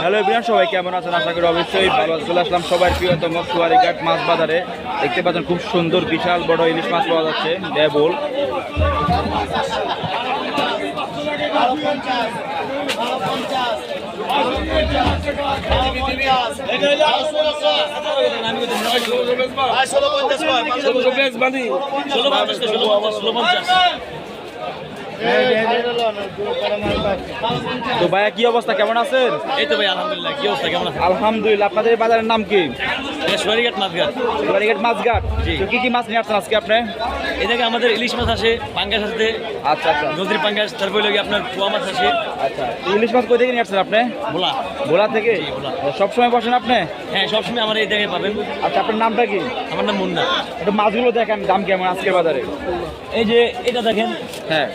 Hello everyone সবাই কেমন আছেন? আশা করি অবশ্যই ভালো চলে আসলাম সবার প্রিয়তম কুয়ারিঘাট মাছ বাজারে। দেখতে পাচ্ছেন খুব সুন্দর বিশাল বড় ইলিশ মাছ পাওয়া যাচ্ছে ডেবল ষোলো পঞ্চাশ। তো ভাইয়া কি অবস্থা? কেমন আছেন? এই তো ভাই আলহামদুলিল্লাহ। কি অবস্থা? কেমন আছে আলহামদুলিল্লাহ। আপনাদের বাজারের নাম কি? সোয়ারিঘাট মাছঘাট। কুয়ারিঘাট মাছঘাট। জি। তো কি কি মাছ নিয়ে আসছেন আজকে আপনি? এই জায়গায় আমাদের ইলিশ মাছ আসে পাঙ্গাস আসে আচ্ছা আচ্ছা। নদীর পাঙ্গাস তারপরে লগে আপনার পোয়া মাছ আসে। আচ্ছা। ইলিশ মাছ কোথা থেকে নিয়ে আসছেন আপনি? ভোলা। ভোলা থেকে। সবসময় বসেন আপনি? হ্যাঁ সবসময় আমার এই জায়গায় পাবেন। আচ্ছা আপনার নামটা কি? আমার নাম মুন্না। একটু মাছগুলো দেখেন দাম কেমন আজকের বাজারে? এই যে এটা দেখেন। হ্যাঁ।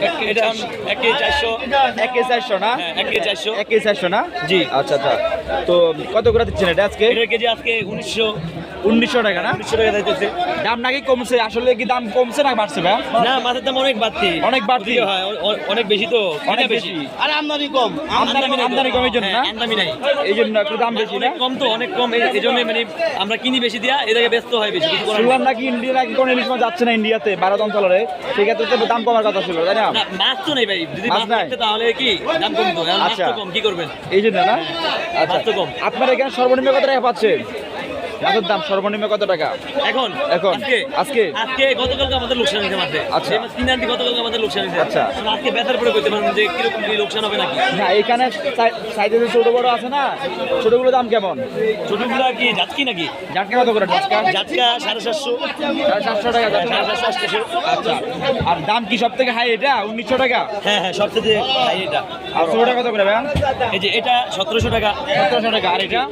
এক- কেজি চারশো। এক কেজি চারশো না? হ্যাঁ, এক কেজি চারশো। এক কেজি চারশো না? জি। আচ্ছা আচ্ছা। তো কত করে দিচ্ছেন এটা আজকে? এটার কেজি আজকে উনিশশো উনিশশো টাকা না? উনিশশো টাকা দিতেছে। দাম নাকি কমছে? আসলে কি দাম কমছে না বাড়ছে ভাই না মাছের দাম অনেক বাড়তি। অনেক বাড়তি? হয় অনেক বেশি তো। অনেক বেশি। আরে আমদানি কম। আমদানি। আমদানি কমের জন্য না? হ্যাঁ, আমদানি নাই। এই জন্য একটু দাম বেশি না? অনেক কম তো অনেক কম। এই জন্য মানে আমরা কিনি বেশি দিয়া এটাকে ব্যস্ত হয় বেশি কিছু করার শুনলাম নাকি ইন্ডিয়া নাকি কোনো ইলিশ মাছ যাচ্ছে না ইন্ডিয়াতে ভারত অঞ্চলে সেক্ষেত্রে তো দাম কমার কথা ছিল তাই না? না মাছ তো নেই ভাই। যদি মাছ? থাকতে তাহলে কি দাম কমতো? এখন মাছ আচ্ছা। তো কম কি করবেন? এই জন্য না? আচ্ছা। আপনার এখানে সর্বনিম্ন কত টাকা পাচ্ছেন? মাছের দাম সর্বনিম্ন কত টাকা? এখন? এখন? আজকে? আজকে? গতকালকে আমাদের লোকসান হয়েছে মাঠে আচ্ছা। কিনে আনতে গতকালকে আমাদের লোকসান হয়েছে। আচ্ছা। আজকে বেতার পরে করতে পারবেন যে কীরকম কি লোকসান হবে নাকি? না এখানে সাইজে যে ছোট বড় আছে না ছোটগুলো দাম কেমন? ছোটগুলা কি যাচ্ছি নাকি? জাটকা কত করে? টাটকা জাতকা সাড়ে সাতশো। সাড়ে সাতশো টাকা সাড়ে। আচ্ছা। আর দাম কি সব থেকে হাই এটা? উনিশশো টাকা? হ্যাঁ হ্যাঁ সবচেয়ে হাই এটা। আর ছোটটা কত করে ভাই এই যে এটা সতেরোশো টাকা। সতেরোশো টাকা। আর এটা?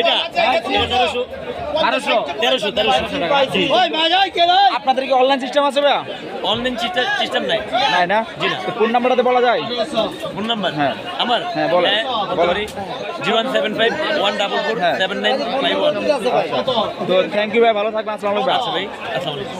এটা? এটা তেরোশো বারোশো তেরোশো তেরোশো টাকা। জি ওই মাজাই কেলে আপনাদের কি অনলাইন সিস্টেম আছে ভাই অনলাইন সিস্টেম নাই। নাই না? জি না। তো নাম্বারটাতে বলা যায়? ফোন নাম্বার হ্যাঁ। আমার? হ্যাঁ। Zero one seven five one double four হ্যাঁ। Seven nine five one. তো থ্যাংক ইউ ভাই ভালো থাকবেন। আসসালামু আলাইকুম। আচ্ছা ভাই আসসালামু আলাইকুম।